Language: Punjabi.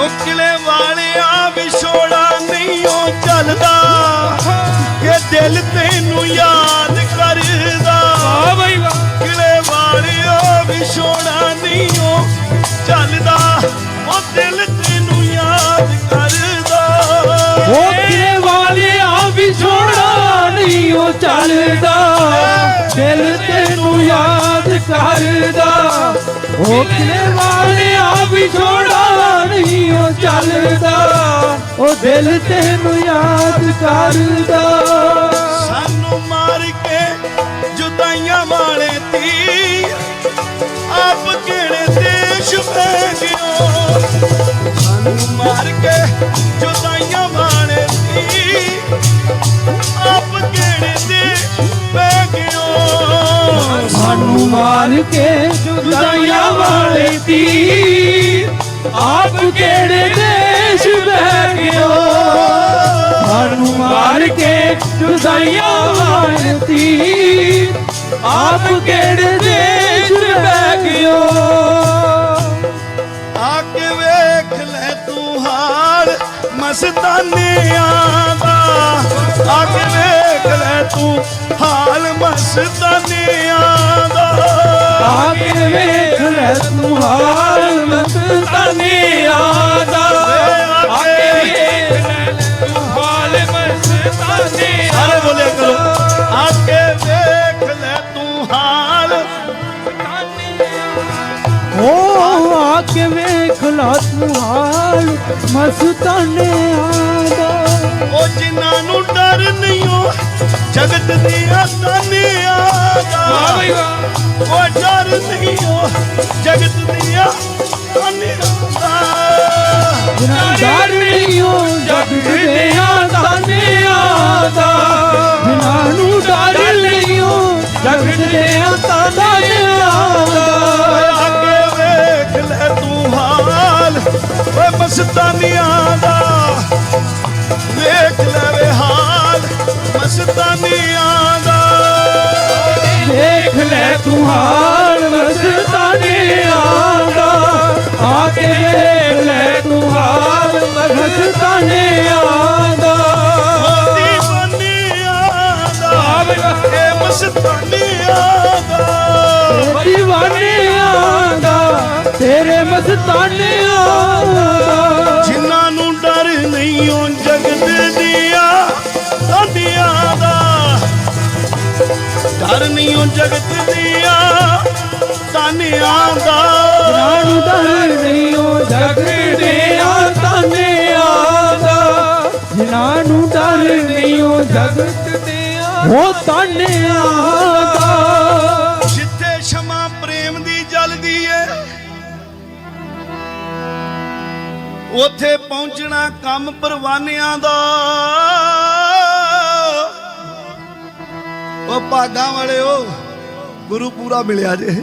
ਉਹ ਕਿਲੇ ਵਾਲਿਆ ਵਿਛੋੜਾ ਨਹੀਂ ਉਹ ਚੱਲਦਾ। ਕਿ ਦਿਲ ਤੈਨੂੰ ਯਾਦ ਕਰਦਾ। ਵਾਹ ਬਈ ਵਾਹ। ਕਿਲੇ ਵਾਲਿਆ ਵਿਛੋੜਾ ਨਹੀਂ ਉਹ ਚੱਲਦਾ। ਉਹ ਦਿਲ ਤੈਨੂੰ ਯਾਦ ਕਰਦਾ। ਉਹ ਕਿਲੇ ਵਾਲਿਆ ਵਿਛੋੜਾ ਨਹੀਂ ਉਹ ਚੱਲਦਾ। ਕਰਦਾ ਉਹ ਵਾਲਿਆ ਵਿਛੋੜਾ ਨਹੀਂ, ਉਹ ਚੱਲਦਾ। ਉਹ ਦਿਲ ਤੈਨੂੰ ਯਾਦ ਕਰਦਾ। ਸਾਨੂੰ ਮਾਰ ਕੇ ਜੁਦਾਈਆਂ ਵਾਲੇ ਤੀ ਆਪ ਕਿਹੜੇ ਦੇਸ਼ ਪੈ ਕੇ ਜੁਦਾਈਆਂ ਵਾਲੇ ਦੀ ਆਪ ਕਿਹੜੇ ਦੇਸ਼ ਬਹਿ ਗਿਓ? ਸਾਨੂੰ ਮਾਰ ਕੇ ਜੁਦਾਈਆਂ ਵਾਲੇ ਦੀ ਆਪ ਕਿਹੜੇ ਦੇਸ਼ ਬਹਿ ਗਿਓ? ਆ ਕੇ ਵੇਖ ਲੈ ਤੂੰ ਹਾਲ, ਮਸਤਾਨਿਆਂ ਦਾ। ਆ ਕੇ ਵੇਖ ਲੈ ਤੂੰ ਹਾਲ, ਮਸਤਾਨਿਆਂ ਵੇਖ ਲੈ ਤੂੰ ਹਾਲ ਮਸਤਾਨੇ ਆਦਾ ਆ ਕੇ ਵੇਖ ਲੈ ਤੂੰ ਹਾਲ ਮਸਤਾਨੇ ਸਾਰੇ ਬੋਲਿਆ ਕਰੋ। ਆ ਕੇ ਵੇਖ ਲੈ ਤੂੰ ਹਾਲ ਓ ਆ ਕੇ ਵੇਖ ਲਾ ਤੂੰ ਹਾਲ ਮਸਤਾਨੇ ਆਦਾ ਉਹ ਜਿਨ੍ਹਾਂ ਨੂੰ ਡਰ ਨਹੀਂ ਉਹ ਜਗਤ ਦੀਆਂ ਤਾਨੀਆਂ ਦਾ ਉਹ ਡਰ ਨਹੀਂ ਉਹ ਜਗਤ ਦੀਆਂ ਤਾਨੀਆਂ ਦਾ ਜਿਨ੍ਹਾਂ ਡਰ ਨਹੀਂ ਹੋ ਜਗ ਦੇ ਤਾਨੇ ਆਦਾ ਜਿਨ੍ਹਾਂ ਨੂੰ ਡਰ ਨਹੀਂ ਹੋ ਜਗ ਦੇ ਤਾਨੇ ਆਦਾ ਅੱਗੇ ਵੇਖ ਲੈ ਤੂੰ ਹਾਲ ਓਏ ਮਸਤਾਨੀਆਂ ਦਾ। ਮਸਤਾਨੀਆਂ ਦਾ ਤੇਰੇ ਮਸਤਾਨੇ ਆਦਾ ਜਿਨ੍ਹਾਂ ਨੂੰ ਡਰ ਨਹੀਂ ਉਹ ਜਗਤ ਦੀਆਂ ਉਹ ਜਗਤ ਦੀਆਂ ਤਾਨੀਆਂ ਦਾ ਨਾਨੂ ਡਰ ਨਹੀਂ ਉਹ ਜਗ ਦੇ ਜਿਨ੍ਹਾਂ ਨੂੰ ਜਗਤ ਦੇ ਉਹ ਤਾਨੇ ਆਦਾ ਜਿੱਥੇ ਸ਼ਮਾ ਪ੍ਰੇਮ ਦੀ ਜਲਦੀ ਏ ਉਥੇ ਪਹੁੰਚਣਾ ਕੰਮ ਪਰਵਾਨਿਆਂ ਦਾ। ਉਹ ਭਾਗਾਂ ਵਾਲਿਓ ਗੁਰੂ ਪੂਰਾ ਮਿਲਿਆ ਜੇ।